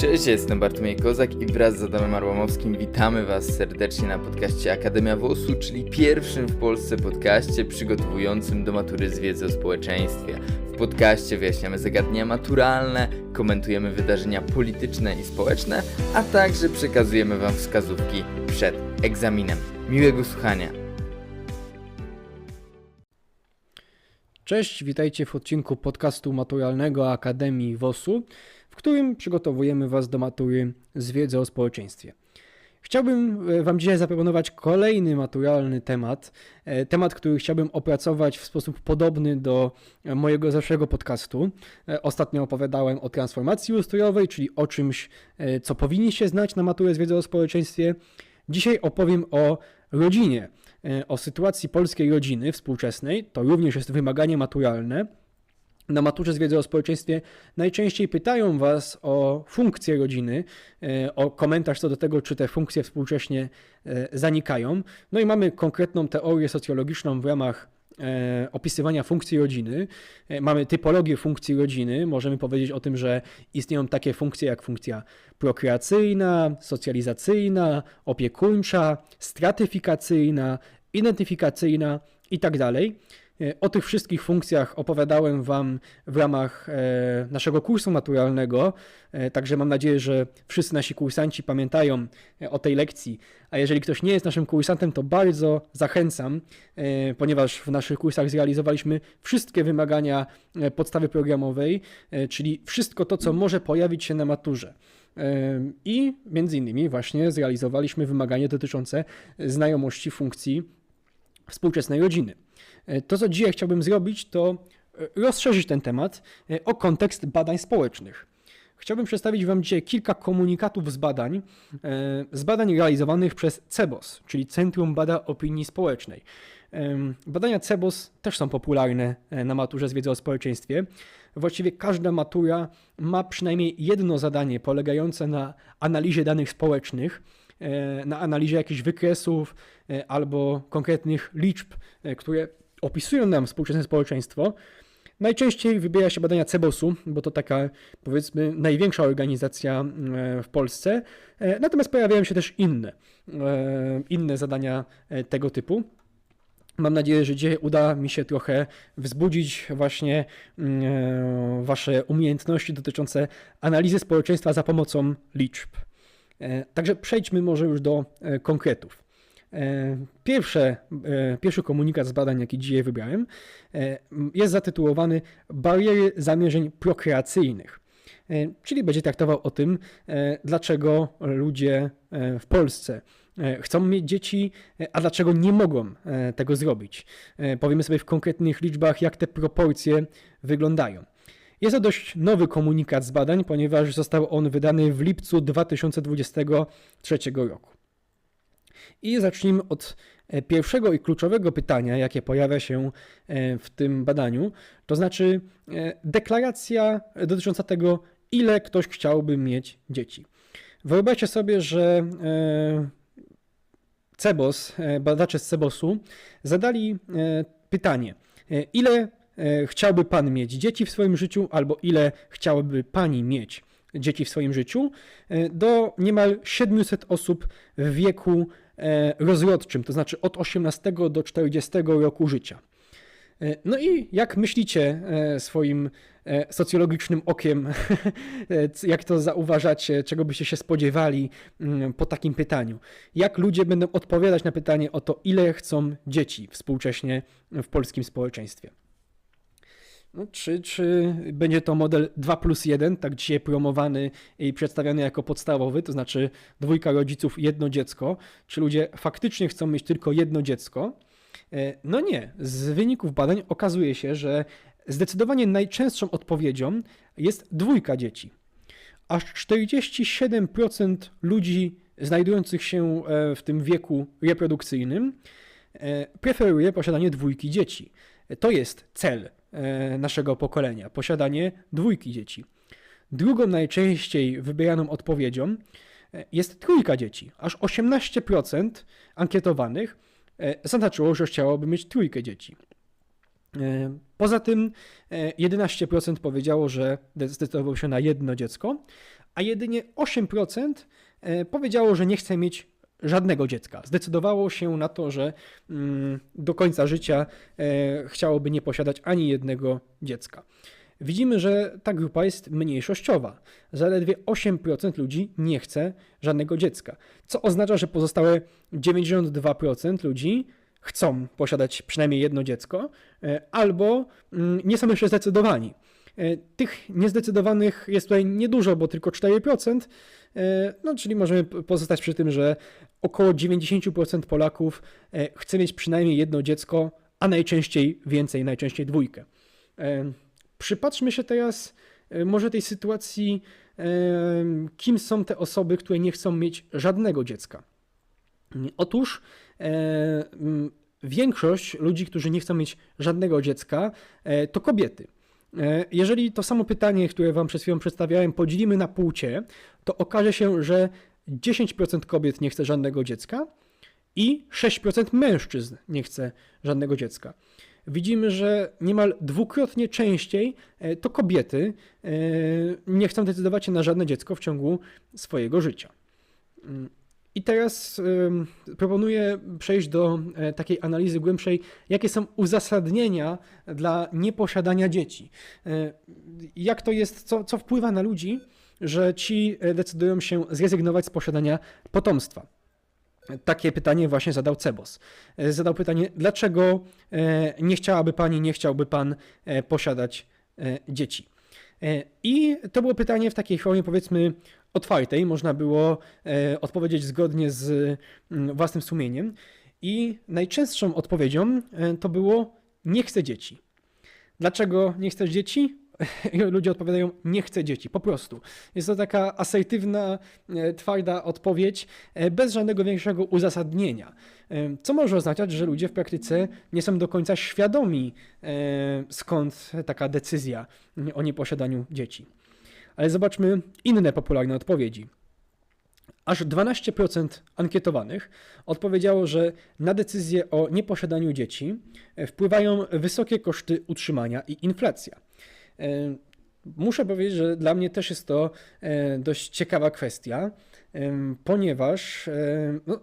Cześć, jestem Bartłomiej Kozak i wraz z Adamem Arłamowskim witamy Was serdecznie na podcaście Akademia WOS-u, czyli pierwszym w Polsce podcaście przygotowującym do matury z wiedzy o społeczeństwie. W podcaście wyjaśniamy zagadnienia maturalne, komentujemy wydarzenia polityczne i społeczne, a także przekazujemy Wam wskazówki przed egzaminem. Miłego słuchania! Cześć, witajcie w odcinku podcastu maturalnego Akademii WOS-u, którym przygotowujemy Was do matury z wiedzy o społeczeństwie. Chciałbym e, Wam dzisiaj zaproponować kolejny maturalny temat, e, temat, który chciałbym opracować w sposób podobny do e, mojego zeszłego podcastu. Ostatnio opowiadałem o transformacji ustrojowej, czyli o czymś, co powinniście znać na maturę z wiedzy o społeczeństwie. Dzisiaj opowiem o rodzinie, o sytuacji polskiej rodziny współczesnej. To również jest wymaganie maturalne. Na maturze z wiedzy o społeczeństwie najczęściej pytają Was o funkcje rodziny, o komentarz co do tego, czy te funkcje współcześnie zanikają. No i mamy konkretną teorię socjologiczną w ramach e, opisywania funkcji rodziny. E, Mamy typologię funkcji rodziny. Możemy powiedzieć o tym, że istnieją takie funkcje jak funkcja prokreacyjna, socjalizacyjna, opiekuńcza, stratyfikacyjna, identyfikacyjna i tak dalej. E, O tych wszystkich funkcjach opowiadałem Wam w ramach e, naszego kursu maturalnego, e, także mam nadzieję, że wszyscy nasi kursanci pamiętają e, o tej lekcji. A jeżeli ktoś nie jest naszym kursantem, to bardzo zachęcam, e, ponieważ w naszych kursach zrealizowaliśmy wszystkie wymagania e, podstawy programowej, e, czyli wszystko to, co może pojawić się na maturze. E, I między innymi właśnie zrealizowaliśmy wymaganie dotyczące znajomości funkcji współczesnej rodziny. E, To, co dzisiaj chciałbym zrobić, to e, rozszerzyć ten temat e, o kontekst badań społecznych. Chciałbym przedstawić Wam dzisiaj kilka komunikatów z badań, z badań realizowanych przez CEBOS, czyli Centrum Bada Opinii Społecznej. Badania CEBOS też są popularne na maturze z wiedzy o społeczeństwie. Właściwie każda matura ma przynajmniej jedno zadanie polegające na analizie danych społecznych, na analizie jakichś wykresów albo konkretnych liczb, które opisują nam współczesne społeczeństwo. Najczęściej wybiera się badania CEBOS-u, bo to taka powiedzmy największa organizacja e, w Polsce. E, Natomiast pojawiają się też inne, e, inne zadania tego typu. Mam nadzieję, że dzisiaj uda mi się trochę wzbudzić właśnie mm, Wasze umiejętności dotyczące analizy społeczeństwa za pomocą liczb. Także przejdźmy może już do konkretów. E, Pierwsze, e, pierwszy komunikat z badań, jaki dzisiaj wybrałem, e, jest zatytułowany Bariery zamierzeń prokreacyjnych. Czyli będzie traktował o tym, dlaczego ludzie w Polsce chcą mieć dzieci, a dlaczego nie mogą tego zrobić. Powiemy sobie w konkretnych liczbach, jak te proporcje wyglądają. Jest to dość nowy komunikat z badań, ponieważ został on wydany w lipcu 2023 roku. I zacznijmy od e, pierwszego i kluczowego pytania, jakie pojawia się e, w tym badaniu, to znaczy e, deklaracja dotycząca tego, ile ktoś chciałby mieć dzieci. Wyobraźcie sobie, że CEBOS, badacze z CEBOS-u zadali pytanie, ile chciałby Pan mieć dzieci w swoim życiu, albo ile chciałaby Pani mieć dzieci w swoim życiu, do niemal 700 osób w wieku rozrodczym, to znaczy od 18 do 40 roku życia. E, No i jak myślicie e, swoim e, socjologicznym okiem, e, jak to zauważacie, czego byście się spodziewali mm, po takim pytaniu? Jak ludzie będą odpowiadać na pytanie o to, ile chcą dzieci współcześnie w polskim społeczeństwie? No, czy, czy będzie to model 2 plus 1, tak dzisiaj promowany i przedstawiany jako podstawowy, to znaczy dwójka rodziców, jedno dziecko? Czy ludzie faktycznie chcą mieć tylko jedno dziecko? E, No nie. Z wyników badań okazuje się, że zdecydowanie najczęstszą odpowiedzią jest dwójka dzieci. Aż 47% ludzi znajdujących się e, w tym wieku reprodukcyjnym e, preferuje posiadanie dwójki dzieci. To jest cel naszego pokolenia posiadanie dwójki dzieci. Drugą najczęściej wybieraną odpowiedzią e, jest trójka dzieci. Aż 18% ankietowanych e, zaznaczyło, że chciałoby mieć trójkę dzieci. E, Poza tym e, 11% powiedziało, że zdecydowało się na jedno dziecko, a jedynie 8% e, powiedziało, że nie chce mieć żadnego dziecka. Zdecydowało się na to, że mm, do końca życia e, chciałoby nie posiadać ani jednego dziecka. Widzimy, że ta grupa jest mniejszościowa. Zaledwie 8% ludzi nie chce żadnego dziecka, co oznacza, że pozostałe 92% ludzi chcą posiadać przynajmniej jedno dziecko, e, albo mm, nie są jeszcze zdecydowani. E, Tych niezdecydowanych jest tutaj niedużo, bo tylko 4%, e, no czyli możemy pozostać przy tym, że około 90% Polaków e, chce mieć przynajmniej jedno dziecko, a najczęściej więcej, najczęściej dwójkę. Przypatrzmy się teraz może tej sytuacji, kim są te osoby, które nie chcą mieć żadnego dziecka. Otóż większość ludzi, którzy nie chcą mieć żadnego dziecka, to kobiety. E, Jeżeli to samo pytanie, które Wam przed chwilą przedstawiałem, podzielimy na płcie, to okaże się, że 10% kobiet nie chce żadnego dziecka i 6% mężczyzn nie chce żadnego dziecka. Widzimy, że niemal dwukrotnie częściej e, to kobiety e, nie chcą decydować się na żadne dziecko w ciągu swojego życia. I teraz proponuję przejść do e, takiej analizy głębszej, jakie są uzasadnienia dla nieposiadania dzieci. E, Jak to jest, co, co wpływa na ludzi, że ci e, decydują się zrezygnować z posiadania potomstwa. Takie pytanie właśnie zadał Cebos. Zadał pytanie, dlaczego nie chciałaby pani, nie chciałby pan posiadać dzieci. I to było pytanie w takiej formie, powiedzmy, otwartej. Można było e, odpowiedzieć zgodnie z mm, własnym sumieniem. I najczęstszą odpowiedzią e, to było nie chcę dzieci. Dlaczego nie chcesz dzieci? Ludzie odpowiadają nie chcę dzieci, po prostu. Jest to taka asertywna, e, twarda odpowiedź bez żadnego większego uzasadnienia. Co może oznaczać, że ludzie w praktyce nie są do końca świadomi skąd taka decyzja o nieposiadaniu dzieci. Ale zobaczmy inne popularne odpowiedzi. Aż 12% ankietowanych odpowiedziało, że na decyzję o nieposiadaniu dzieci e, wpływają wysokie koszty utrzymania i inflacja. E, Muszę powiedzieć, że dla mnie też jest to e, dość ciekawa kwestia, em, ponieważ e, no,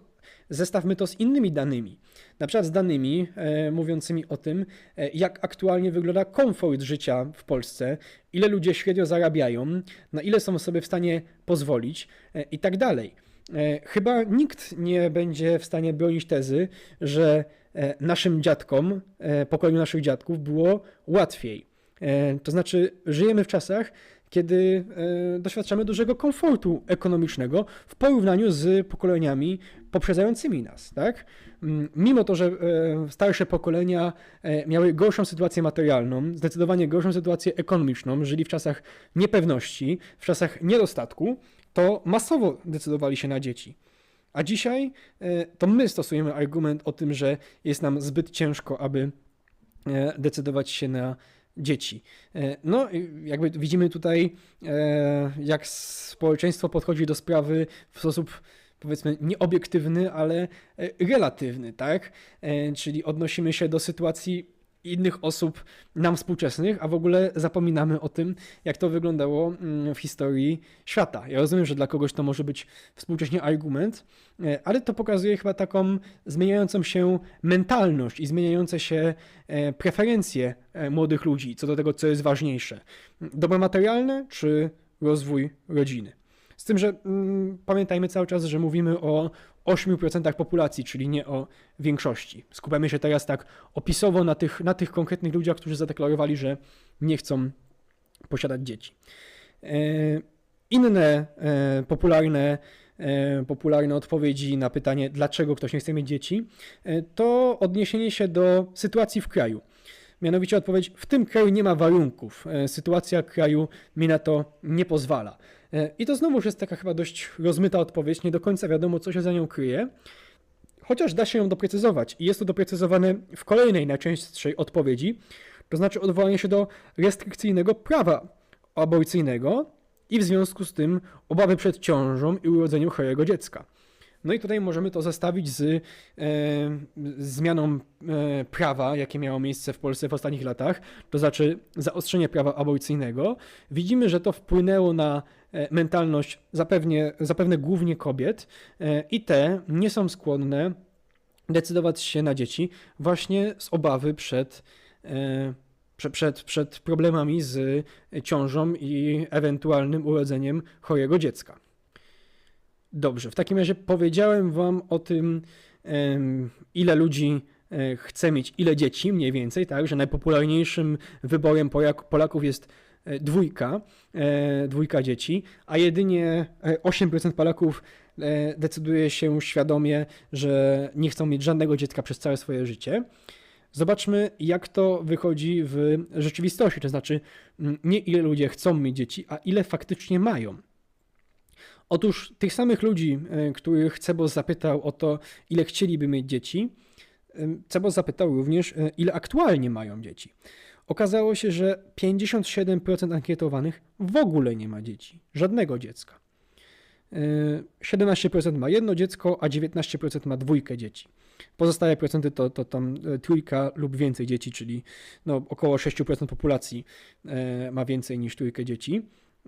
zestawmy to z innymi danymi. Na przykład z danymi e, mówiącymi o tym, e, jak aktualnie wygląda komfort życia w Polsce, ile ludzie średnio zarabiają, na ile są sobie w stanie pozwolić e, i tak dalej. E, Chyba nikt nie będzie w stanie bronić tezy, że e, naszym dziadkom, e, pokoleniu naszych dziadków było łatwiej. To znaczy, żyjemy w czasach, kiedy doświadczamy dużego komfortu ekonomicznego w porównaniu z pokoleniami poprzedzającymi nas, tak? Mm, Mimo to, że e, starsze pokolenia e, miały gorszą sytuację materialną, zdecydowanie gorszą sytuację ekonomiczną, żyli w czasach niepewności, w czasach niedostatku, to masowo decydowali się na dzieci. A dzisiaj e, to my stosujemy argument o tym, że jest nam zbyt ciężko, aby decydować się na dzieci. No, jakby widzimy tutaj, jak społeczeństwo podchodzi do sprawy w sposób powiedzmy nieobiektywny, ale e, relatywny, tak? E, Czyli odnosimy się do sytuacji innych osób nam współczesnych, a w ogóle zapominamy o tym, jak to wyglądało mm, w historii świata. Ja rozumiem, że dla kogoś to może być współcześnie argument, e, ale to pokazuje chyba taką zmieniającą się mentalność i zmieniające się preferencje młodych ludzi co do tego, co jest ważniejsze. Dobro materialne czy rozwój rodziny? Z tym, że mm, pamiętajmy cały czas, że mówimy o 8% populacji, czyli nie o większości. Skupiamy się teraz tak opisowo na tych, na tych konkretnych ludziach, którzy zadeklarowali, że nie chcą posiadać dzieci. E, Inne e, popularne, e, popularne odpowiedzi na pytanie, dlaczego ktoś nie chce mieć dzieci, to odniesienie się do sytuacji w kraju. Mianowicie odpowiedź, w tym kraju nie ma warunków, sytuacja kraju mi na to nie pozwala. E, I to znowu jest taka chyba dość rozmyta odpowiedź, nie do końca wiadomo, co się za nią kryje, chociaż da się ją doprecyzować i jest to doprecyzowane w kolejnej, najczęstszej odpowiedzi, to znaczy odwołanie się do restrykcyjnego prawa aborcyjnego i w związku z tym obawy przed ciążą i urodzeniem chorego dziecka. No i tutaj możemy to zestawić z e, zmianą e, prawa, jakie miało miejsce w Polsce w ostatnich latach, to znaczy zaostrzenie prawa aborcyjnego. Widzimy, że to wpłynęło na mentalność zapewne, zapewne głównie kobiet e, i te nie są skłonne decydować się na dzieci właśnie z obawy przed, e, prze- przed, przed problemami z ciążą i ewentualnym urodzeniem chorego dziecka. Dobrze, w takim razie powiedziałem Wam o tym, ile ludzi e, chce mieć, ile dzieci mniej więcej, tak, że najpopularniejszym wyborem Polak- Polaków jest e, dwójka, e, dwójka dzieci, a jedynie e, 8% Polaków e, decyduje się świadomie, że nie chcą mieć żadnego dziecka przez całe swoje życie. Zobaczmy, jak to wychodzi w rzeczywistości, to znaczy mm, nie ile ludzie chcą mieć dzieci, a ile faktycznie mają. Otóż tych samych ludzi, e, których Cebos zapytał o to, ile chcieliby mieć dzieci, Cebos zapytał również, e, ile aktualnie mają dzieci. Okazało się, że 57% ankietowanych w ogóle nie ma dzieci, żadnego dziecka. E, 17% ma jedno dziecko, a 19% ma dwójkę dzieci. Pozostałe procenty to, to tam e, trójka lub więcej dzieci, czyli no, około 6% populacji e, ma więcej niż trójkę dzieci.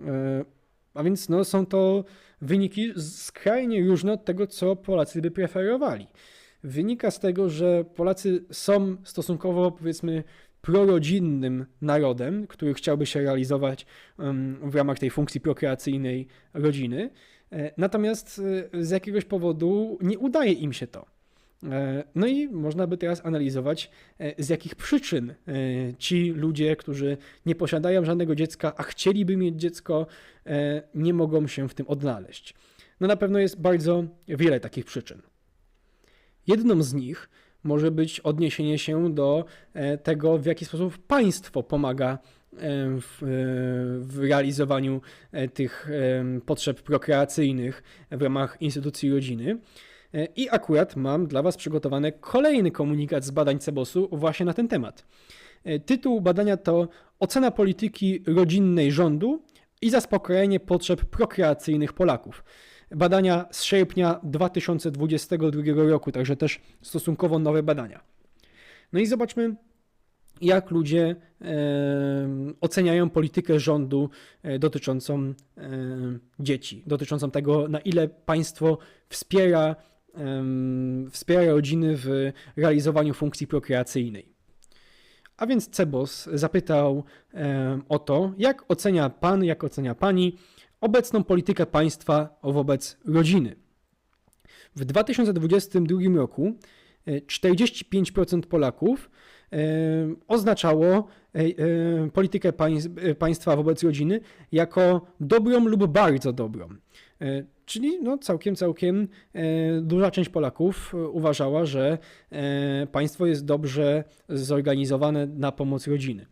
E, a więc no, są to wyniki skrajnie różne od tego, co Polacy by preferowali. Wynika z tego, że Polacy są stosunkowo, powiedzmy, prorodzinnym narodem, który chciałby się realizować w ramach tej funkcji prokreacyjnej rodziny. E, Natomiast e, z jakiegoś powodu nie udaje im się to. E, No i można by teraz analizować, z jakich przyczyn ci ludzie, którzy nie posiadają żadnego dziecka, a chcieliby mieć dziecko, nie mogą się w tym odnaleźć. No na pewno jest bardzo wiele takich przyczyn. Jedną z nich może być odniesienie się do e, tego, w jaki sposób państwo pomaga e, w, e, w realizowaniu tych potrzeb prokreacyjnych w ramach instytucji rodziny. I akurat mam dla Was przygotowany kolejny komunikat z badań Cebosu właśnie na ten temat. Tytuł badania to Ocena polityki rodzinnej rządu i zaspokojenie potrzeb prokreacyjnych Polaków. Badania z sierpnia 2022 roku, także też stosunkowo nowe badania. No i zobaczmy, jak ludzie e, oceniają politykę rządu e, dotyczącą e, dzieci, dotyczącą tego, na ile państwo wspiera, wspiera rodziny w realizowaniu funkcji prokreacyjnej. A więc Cebos zapytał o to, jak ocenia pan, jak ocenia pani obecną politykę państwa wobec rodziny. W 2022 roku e, 45% Polaków e, oznaczało e, e, politykę państw, e, państwa wobec rodziny jako dobrą lub bardzo dobrą. E, Czyli no całkiem, całkiem e, duża część Polaków e, uważała, że e, państwo jest dobrze zorganizowane na pomoc rodziny.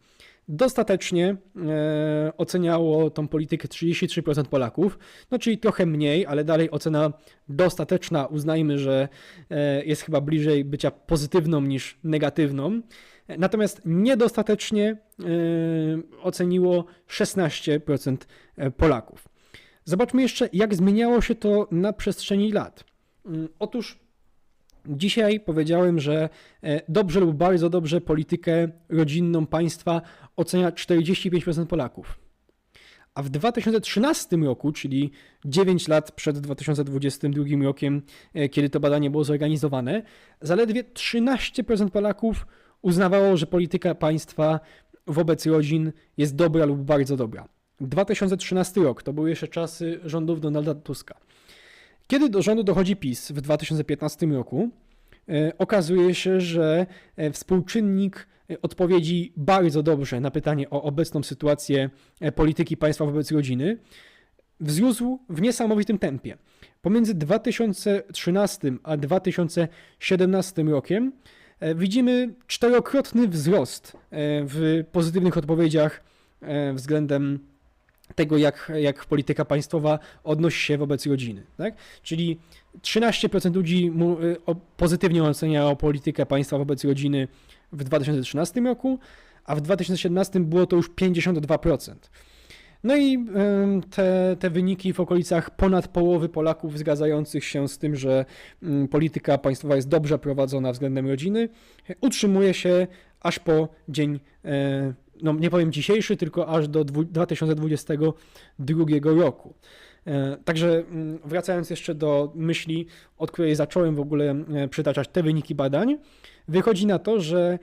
Dostatecznie e, oceniało tą politykę 33% Polaków, no czyli trochę mniej, ale dalej ocena dostateczna. Uznajmy, że e, jest chyba bliżej bycia pozytywną niż negatywną. Natomiast niedostatecznie e, oceniło 16% Polaków. Zobaczmy jeszcze, jak zmieniało się to na przestrzeni lat. Mm, Otóż dzisiaj powiedziałem, że e, dobrze lub bardzo dobrze politykę rodzinną państwa ocenia 45% Polaków. A w 2013 roku, czyli 9 lat przed 2022 rokiem, e, kiedy to badanie było zorganizowane, zaledwie 13% Polaków uznawało, że polityka państwa wobec rodzin jest dobra lub bardzo dobra. 2013 rok to były jeszcze czasy rządów Donalda Tuska. Kiedy do rządu dochodzi PiS w 2015 roku, e, okazuje się, że e, współczynnik e, odpowiedzi bardzo dobrze na pytanie o obecną sytuację polityki państwa wobec rodziny wzrósł w niesamowitym tempie. Pomiędzy 2013 a 2017 rokiem widzimy czterokrotny wzrost w pozytywnych odpowiedziach względem tego, jak, jak polityka państwowa odnosi się wobec rodziny. Tak? Czyli 13% ludzi y, pozytywnie oceniało politykę państwa wobec rodziny w 2013 roku, a w 2017 było to już 52%. No i te, te wyniki w okolicach ponad połowy Polaków zgadzających się z tym, że polityka państwowa jest dobrze prowadzona względem rodziny, utrzymuje się aż po dzień e, no nie powiem dzisiejszy, tylko aż do dwu- 2022 roku. E, Także mm, wracając jeszcze do myśli, od której zacząłem w ogóle e, przytaczać te wyniki badań, wychodzi na to, że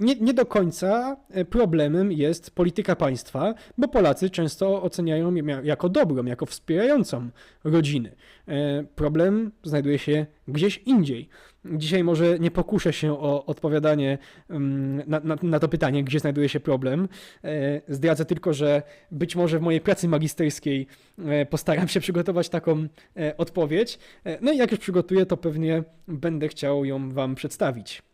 nie, nie do końca e, problemem jest polityka państwa, bo Polacy często oceniają ją jako dobrą, jako wspierającą rodziny. E, Problem znajduje się gdzieś indziej. Dzisiaj może nie pokuszę się o odpowiadanie mm, na, na, na to pytanie, gdzie znajduje się problem. E, Zdradzę tylko, że być może w mojej pracy magisterskiej e, postaram się przygotować taką e, odpowiedź. E, No i jak już przygotuję, to pewnie będę chciał ją Wam przedstawić.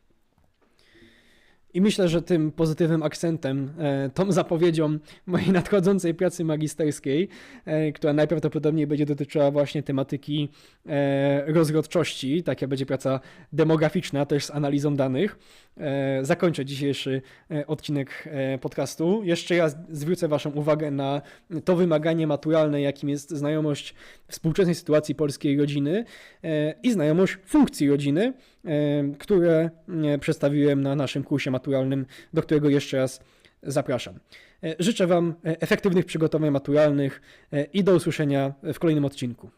I myślę, że tym pozytywnym akcentem, e, tą zapowiedzią mojej nadchodzącej pracy magisterskiej, e, która najprawdopodobniej będzie dotyczyła właśnie tematyki e, rozrodczości, taka będzie praca demograficzna też z analizą danych, zakończę dzisiejszy odcinek podcastu. Jeszcze raz zwrócę Waszą uwagę na to wymaganie maturalne, jakim jest znajomość współczesnej sytuacji polskiej rodziny i znajomość funkcji rodziny, które e, przedstawiłem na naszym kursie maturalnym, do którego jeszcze raz zapraszam. E, Życzę Wam e, efektywnych przygotowań maturalnych i do usłyszenia w kolejnym odcinku.